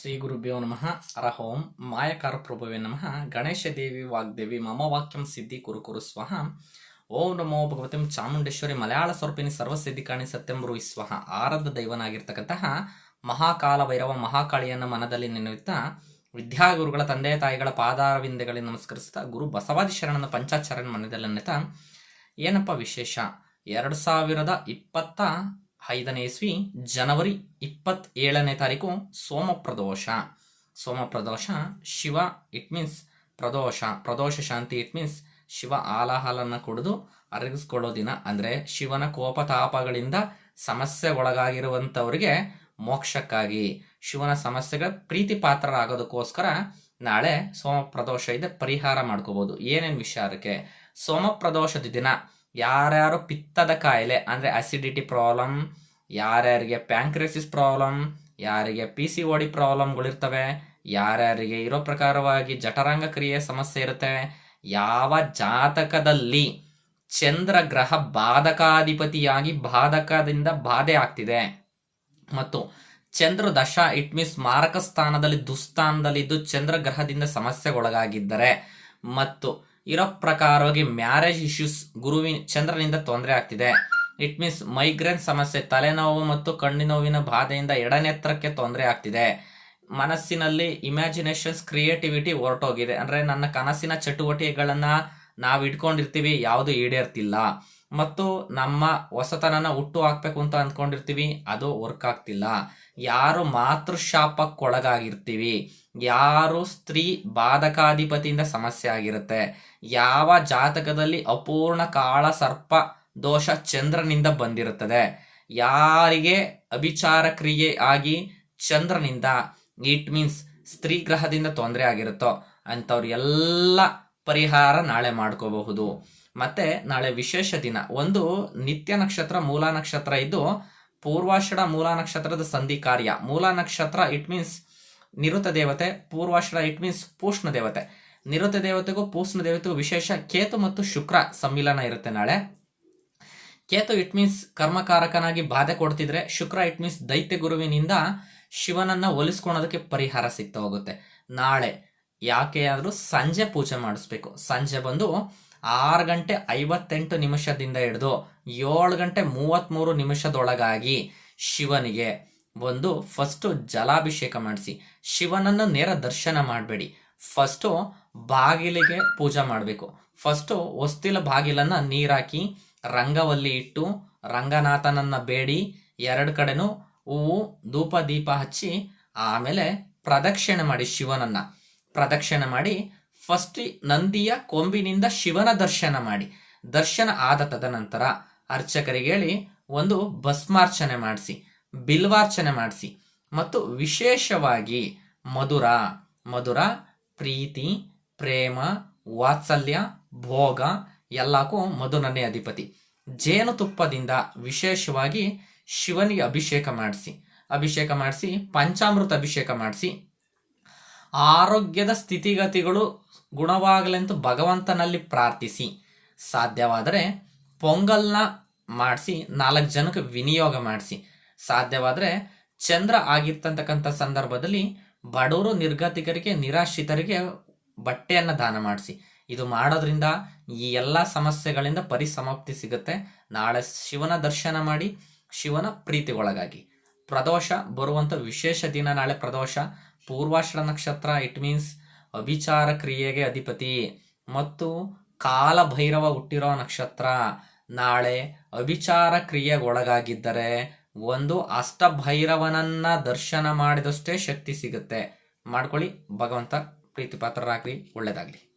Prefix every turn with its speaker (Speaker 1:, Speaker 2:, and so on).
Speaker 1: ಶ್ರೀ ಗುರುಭ್ಯೋ ನಮಃ. ಅರಹೋಂ ಮಾಯಕಾರ ಪ್ರಭುವೆ ನಮಃ. ಗಣೇಶ ದೇವಿ ವಾಗ್ದೇವಿ ಮಮ ವಾಕ್ಯಂ ಸಿದ್ಧಿ ಕುರು ಕುರು ಸ್ವಹ ಓಂ ನಮೋ ಭಗವತಿಂ ಚಾಮುಂಡೇಶ್ವರಿ ಮಲಯಾಳ ಸ್ವರೂಪಿನಿ ಸರ್ವಸಿದ್ಧಿ ಕಾಣಿ ಸತ್ಯಂ ಗುರು ಸ್ವಹ ಆರಾಧ ದೈವನಾಗಿರ್ತಕ್ಕಂತಹ ಮಹಾಕಾಲ ಭೈರವ ಮಹಾಕಾಳಿಯನ್ನು ಮನದಲ್ಲಿ ನೆನೆಯುತ್ತಾ ವಿದ್ಯಾಗುರುಗಳ ತಂದೆ ತಾಯಿಗಳ ಪಾದಾರವಿಂದೆಗಳಿಗೆ ನಮಸ್ಕರಿಸ್ತಾ ಗುರು ಬಸವಾದಿ ಶರಣನ ಪಂಚಾಚರಣ ಮನದಲ್ಲಿ ನೆನೆತ ಏನಪ್ಪ ವಿಶೇಷ? ಎರಡು ಸಾವಿರದ ಇಪ್ಪತ್ತ ಐದನೇ ಇಸ್ವಿ, ಜನವರಿ ಇಪ್ಪತ್ತೇಳನೇ ತಾರೀಕು, ಸೋಮ ಪ್ರದೋಷ. ಸೋಮ ಪ್ರದೋಷ, ಶಿವ ಇಟ್ ಮೀನ್ಸ್ ಪ್ರದೋಷ. ಪ್ರದೋಷ ಶಾಂತಿ ಇಟ್ ಮೀನ್ಸ್ ಶಿವ ಆಲಾಹಲನ್ನು ಕುಡಿದು ಅರಗಿಸ್ಕೊಳ್ಳೋ ದಿನ. ಅಂದರೆ ಶಿವನ ಕೋಪತಾಪಗಳಿಂದ ಸಮಸ್ಯೆಗೊಳಗಾಗಿರುವಂಥವ್ರಿಗೆ ಮೋಕ್ಷಕ್ಕಾಗಿ. ಶಿವನ ಸಮಸ್ಯೆಗಳ ಪ್ರೀತಿ ಪಾತ್ರರಾಗೋದಕ್ಕೋಸ್ಕರ ನಾಳೆ ಸೋಮ ಪ್ರದೋಷ ಇದೆ, ಪರಿಹಾರ ಮಾಡ್ಕೋಬೋದು. ಏನೇನು ವಿಚಾರಕ್ಕೆ ಸೋಮ ಪ್ರದೋಷದ ದಿನ. ಯಾರ್ಯಾರು ಪಿತ್ತದ ಕಾಯಿಲೆ, ಅಂದರೆ ಅಸಿಡಿಟಿ ಪ್ರಾಬ್ಲಮ್ ಯಾರ್ಯಾರಿಗೆ ಪ್ಯಾಂಕ್ರೆಸಿಸ್ ಪ್ರಾಬ್ಲಮ್ ಯಾರಿಗೆ ಪಿ ಸಿ ಓಡಿ ಪ್ರಾಬ್ಲಮ್ಗಳಿರ್ತವೆ ಯಾರ್ಯಾರಿಗೆ ಇರೋ ಪ್ರಕಾರವಾಗಿ ಜಠರಾಂಗ ಕ್ರಿಯೆ ಸಮಸ್ಯೆ ಇರುತ್ತೆ, ಯಾವ ಜಾತಕದಲ್ಲಿ ಚಂದ್ರ ಗ್ರಹ ಬಾಧಕಾಧಿಪತಿಯಾಗಿ ಬಾಧಕದಿಂದ ಬಾಧೆ ಆಗ್ತಿದೆ. ಮತ್ತು ಚಂದ್ರ ದಶ ಇಟ್ ಮೀನ್ಸ್ ಮಾರಕ ಸ್ಥಾನದಲ್ಲಿ ದುಸ್ಥಾನದಲ್ಲಿದ್ದು ಚಂದ್ರ ಗ್ರಹದಿಂದ ಸಮಸ್ಯೆಗೊಳಗಾಗಿದ್ದರೆ, ಮತ್ತು ಇರೋ ಪ್ರಕಾರವಾಗಿ ಮ್ಯಾರೇಜ್ ಇಶ್ಯೂಸ್ ಗುರುವಿನ ಚಂದ್ರನಿಂದ ತೊಂದರೆ ಆಗ್ತಿದೆ. ಇಟ್ ಮೀನ್ಸ್ ಮೈಗ್ರೇನ್ ಸಮಸ್ಯೆ, ತಲೆನೋವು ಮತ್ತು ಕಣ್ಣಿನೋವಿನ ಬಾಧೆಯಿಂದ ಎಡನೆತ್ರಕ್ಕೆ ತೊಂದರೆ ಆಗ್ತಿದೆ. ಮನಸ್ಸಿನಲ್ಲಿ ಇಮ್ಯಾಜಿನೇಷನ್ಸ್ ಕ್ರಿಯೇಟಿವಿಟಿ ಹೊರಟೋಗಿದೆ. ಅಂದ್ರೆ ನನ್ನ ಕನಸಿನ ಚಟುವಟಿಕೆಗಳನ್ನ ನಾವು ಇಟ್ಕೊಂಡಿರ್ತೀವಿ ಯಾವುದು ಈಡೇರ್ತಿಲ್ಲ. ಮತ್ತು ನಮ್ಮ ಹೊಸತನನ ಹುಟ್ಟು ಹಾಕ್ಬೇಕು ಅಂತ ಅಂದ್ಕೊಂಡಿರ್ತೀವಿ, ಅದು ವರ್ಕ್ ಆಗ್ತಿಲ್ಲ. ಯಾರು ಮಾತೃಶಾಪಕ್ಕೊಳಗಾಗಿರ್ತೀವಿ. ಯಾರು ಸ್ತ್ರೀ ಬಾಧಕಾಧಿಪತಿಯಿಂದ ಸಮಸ್ಯೆ ಆಗಿರುತ್ತೆ. ಯಾವ ಜಾತಕದಲ್ಲಿ ಅಪೂರ್ಣ ಕಾಳ ಸರ್ಪ ದೋಷ ಚಂದ್ರನಿಂದ ಬಂದಿರುತ್ತದೆ. ಯಾರಿಗೆ ಅಭಿಚಾರ ಕ್ರಿಯೆ ಆಗಿ ಚಂದ್ರನಿಂದ ಇಟ್ ಮೀನ್ಸ್ ಸ್ತ್ರೀ ಗ್ರಹದಿಂದ ತೊಂದರೆ ಆಗಿರುತ್ತೋ ಅಂಥವ್ರು ಎಲ್ಲ ಪರಿಹಾರ ನಾಳೆ ಮಾಡ್ಕೋಬಹುದು. ಮತ್ತೆ ನಾಳೆ ವಿಶೇಷ ದಿನ. ಒಂದು ನಿತ್ಯ ನಕ್ಷತ್ರ, ಮೂಲ ನಕ್ಷತ್ರ ಇದ್ದು ಪೂರ್ವಾಷಡ, ಮೂಲ ನಕ್ಷತ್ರದ ಸಂಧಿ ಕಾರ್ಯ. ಮೂಲ ನಕ್ಷತ್ರ ಇಟ್ ಮೀನ್ಸ್ ನಿರುತ ದೇವತೆ, ಪೂರ್ವಾಷಡ ಇಟ್ ಮೀನ್ಸ್ ಪೂಷ್ಣ ದೇವತೆ. ನಿರುತ ದೇವತೆಗೂ, ಪೂಷ್ಣ ದೇವತೆಗೂ ವಿಶೇಷ ಕೇತು ಮತ್ತು ಶುಕ್ರ ಸಮ್ಮಿಲನ ಇರುತ್ತೆ ನಾಳೆ. ಕೇತು ಇಟ್ ಮೀನ್ಸ್ ಕರ್ಮಕಾರಕನಾಗಿ ಬಾಧೆ ಕೊಡ್ತಿದ್ರೆ, ಶುಕ್ರ ಇಟ್ ಮೀನ್ಸ್ ದೈತ್ಯ ಗುರುವಿನಿಂದ ಶಿವನನ್ನ ಒಲಿಸ್ಕೊಳೋದಕ್ಕೆ ಪರಿಹಾರ ಸಿಗ್ತಾ ಹೋಗುತ್ತೆ. ನಾಳೆ ಯಾಕೆ ಆದರೂ ಸಂಜೆ ಪೂಜೆ ಮಾಡಿಸ್ಬೇಕು. ಸಂಜೆ ಬಂದು ಆರು ಗಂಟೆ ಐವತ್ತೆಂಟು ನಿಮಿಷದಿಂದ ಹಿಡಿದು ಏಳು ಗಂಟೆ ಮೂವತ್ತ್ಮೂರು ನಿಮಿಷದೊಳಗಾಗಿ ಶಿವನಿಗೆ ಒಂದು ಫಸ್ಟು ಜಲಾಭಿಷೇಕ ಮಾಡಿಸಿ. ಶಿವನನ್ನು ನೇರ ದರ್ಶನ ಮಾಡಬೇಡಿ. ಫಸ್ಟು ಬಾಗಿಲಿಗೆ ಪೂಜೆ ಮಾಡಬೇಕು. ಫಸ್ಟು ಹೊಸ್ತಿಲ ಬಾಗಿಲನ್ನು ನೀರಾಕಿ ರಂಗವಲ್ಲಿ ಇಟ್ಟು ರಂಗನಾಥನನ್ನು ಬೇಡಿ. ಎರಡು ಕಡೆನೂ ಹೂವು ಧೂಪ ದೀಪ ಹಚ್ಚಿ ಆಮೇಲೆ ಪ್ರದಕ್ಷಿಣೆ ಮಾಡಿ ಶಿವನನ್ನ. ಪ್ರದಕ್ಷಿಣೆ ಮಾಡಿ ಫಸ್ಟ್ ನಂದಿಯ ಕೊಂಬಿನಿಂದ ಶಿವನ ದರ್ಶನ ಮಾಡಿ. ದರ್ಶನ ಆದ ತದನಂತರ ಅರ್ಚಕರಿಗೆ ಹೇಳಿ ಒಂದು ಭಸ್ಮಾರ್ಚನೆ ಮಾಡಿಸಿ, ಬಿಲ್ವಾರ್ಚನೆ ಮಾಡಿಸಿ. ಮತ್ತು ವಿಶೇಷವಾಗಿ ಮಧುರ ಮಧುರ, ಪ್ರೀತಿ, ಪ್ರೇಮ, ವಾತ್ಸಲ್ಯ, ಭೋಗ ಎಲ್ಲಕ್ಕೂ ಮಧುನನೇ ಅಧಿಪತಿ. ಜೇನುತುಪ್ಪದಿಂದ ವಿಶೇಷವಾಗಿ ಶಿವನಿಗೆ ಅಭಿಷೇಕ ಮಾಡಿಸಿ ಅಭಿಷೇಕ ಮಾಡಿಸಿ, ಪಂಚಾಮೃತ ಅಭಿಷೇಕ ಮಾಡಿಸಿ ಆರೋಗ್ಯದ ಸ್ಥಿತಿಗತಿಗಳು ಗುಣವಾಗಲೆಂದು ಭಗವಂತನಲ್ಲಿ ಪ್ರಾರ್ಥಿಸಿ. ಸಾಧ್ಯವಾದರೆ ಪೊಂಗಲ್ನ ಮಾಡಿಸಿ, ನಾಲ್ಕು ಜನಕ್ಕೆ ವಿನಿಯೋಗ ಮಾಡಿಸಿ. ಸಾಧ್ಯವಾದರೆ ಚಂದ್ರ ಆಗಿರ್ತಕ್ಕಂಥ ಸಂದರ್ಭದಲ್ಲಿ ಬಡವರು ನಿರ್ಗತಿಕರಿಗೆ, ನಿರಾಶ್ರಿತರಿಗೆ ಬಟ್ಟೆಯನ್ನು ದಾನ ಮಾಡಿಸಿ. ಇದು ಮಾಡೋದ್ರಿಂದ ಈ ಎಲ್ಲ ಸಮಸ್ಯೆಗಳಿಂದ ಪರಿಸಮಾಪ್ತಿ ಸಿಗುತ್ತೆ. ನಾಳೆ ಶಿವನ ದರ್ಶನ ಮಾಡಿ ಶಿವನ ಪ್ರೀತಿಗೊಳಗಾಗಿ. ಪ್ರದೋಷ ಬರುವಂಥ ವಿಶೇಷ ದಿನ ನಾಳೆ ಪ್ರದೋಷ. ಪೂರ್ವಾಷಾಢ ನಕ್ಷತ್ರ ಇಟ್ ಮೀನ್ಸ್ ಅಭಿಚಾರ ಕ್ರಿಯೆಗೆ ಅಧಿಪತಿ. ಮತ್ತು ಕಾಲಭೈರವ ಹುಟ್ಟಿರೋ ನಕ್ಷತ್ರ, ನಾಳೆ ಅಭಿಚಾರ ಕ್ರಿಯೆಗೊಳಗಾಗಿದ್ದರೆ ಒಂದು ಅಷ್ಟಭೈರವನನ್ನ ದರ್ಶನ ಮಾಡಿದಷ್ಟೇ ಶಕ್ತಿ ಸಿಗುತ್ತೆ. ಮಾಡ್ಕೊಳ್ಳಿ, ಭಗವಂತ ಪ್ರೀತಿ ಪಾತ್ರರಾಗ್ಲಿ ಒಳ್ಳೇದಾಗ್ಲಿ.